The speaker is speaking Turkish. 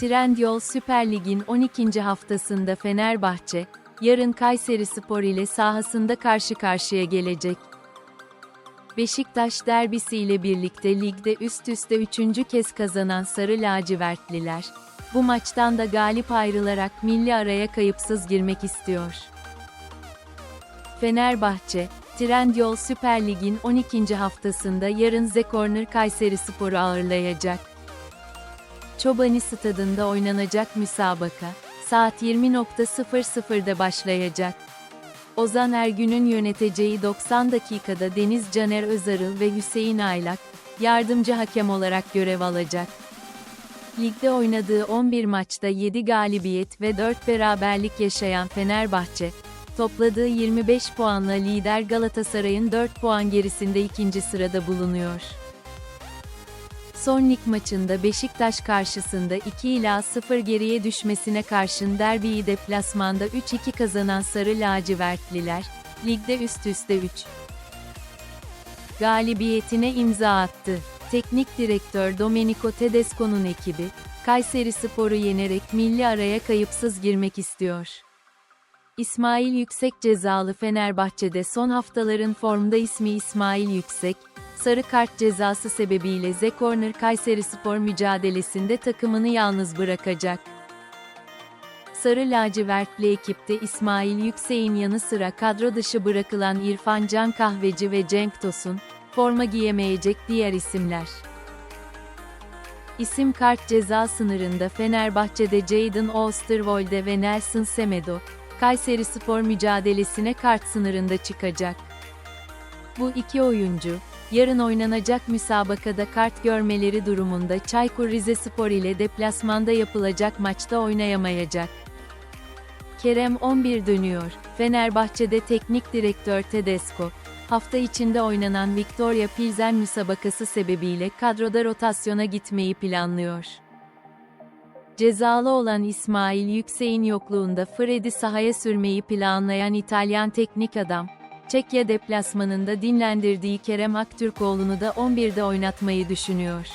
Trendyol Süper Lig'in 12. haftasında Fenerbahçe, yarın Kayseri Spor ile sahasında karşı karşıya gelecek. Beşiktaş derbisi ile birlikte ligde üst üste üçüncü kez kazanan Sarı Lacivertliler, bu maçtan da galip ayrılarak milli araya kayıpsız girmek istiyor. Fenerbahçe, Trendyol Süper Lig'in 12. haftasında yarın Z Corner Kayseri Spor'u ağırlayacak. Çobani Stadında oynanacak müsabaka, saat 20.00'da başlayacak. Ozan Ergün'ün yöneteceği 90 dakikada Deniz Caner Özarıl ve Hüseyin Aylak, yardımcı hakem olarak görev alacak. Ligde oynadığı 11 maçta 7 galibiyet ve 4 beraberlik yaşayan Fenerbahçe, topladığı 25 puanla lider Galatasaray'ın 4 puan gerisinde ikinci sırada bulunuyor. Son lig maçında Beşiktaş karşısında 2 ila 0 geriye düşmesine karşın derbiyi deplasmanda 3-2 kazanan Sarı Lacivertliler, ligde üst üste 3 galibiyetine imza attı. Teknik direktör Domenico Tedesco'nun ekibi, Kayseri Spor'u yenerek milli araya kayıpsız girmek istiyor. İsmail Yüksek cezalı Fenerbahçe'de son haftaların formda ismi İsmail Yüksek, sarı kart cezası sebebiyle Z Corner Kayseri Spor mücadelesinde takımını yalnız bırakacak. Sarı lacivertli ekipte İsmail Yüksek'in yanı sıra kadro dışı bırakılan İrfan Can Kahveci ve Cenk Tosun, forma giyemeyecek diğer isimler. İsim kart ceza sınırında Fenerbahçe'de Jadon Osterwolde ve Nelson Semedo, Kayseri Spor mücadelesine kart sınırında çıkacak. Bu iki oyuncu, yarın oynanacak müsabakada kart görmeleri durumunda Çaykur Rizespor ile deplasmanda yapılacak maçta oynayamayacak. Kerem 11 dönüyor. Fenerbahçe'de teknik direktör Tedesco, hafta içinde oynanan Victoria Pilsen müsabakası sebebiyle kadroda rotasyona gitmeyi planlıyor. Cezalı olan İsmail Yüksek'in yokluğunda Fred'i sahaya sürmeyi planlayan İtalyan teknik adam, Çekya deplasmanında dinlendirdiği Kerem Aktürkoğlu'nu da 11'de oynatmayı düşünüyor.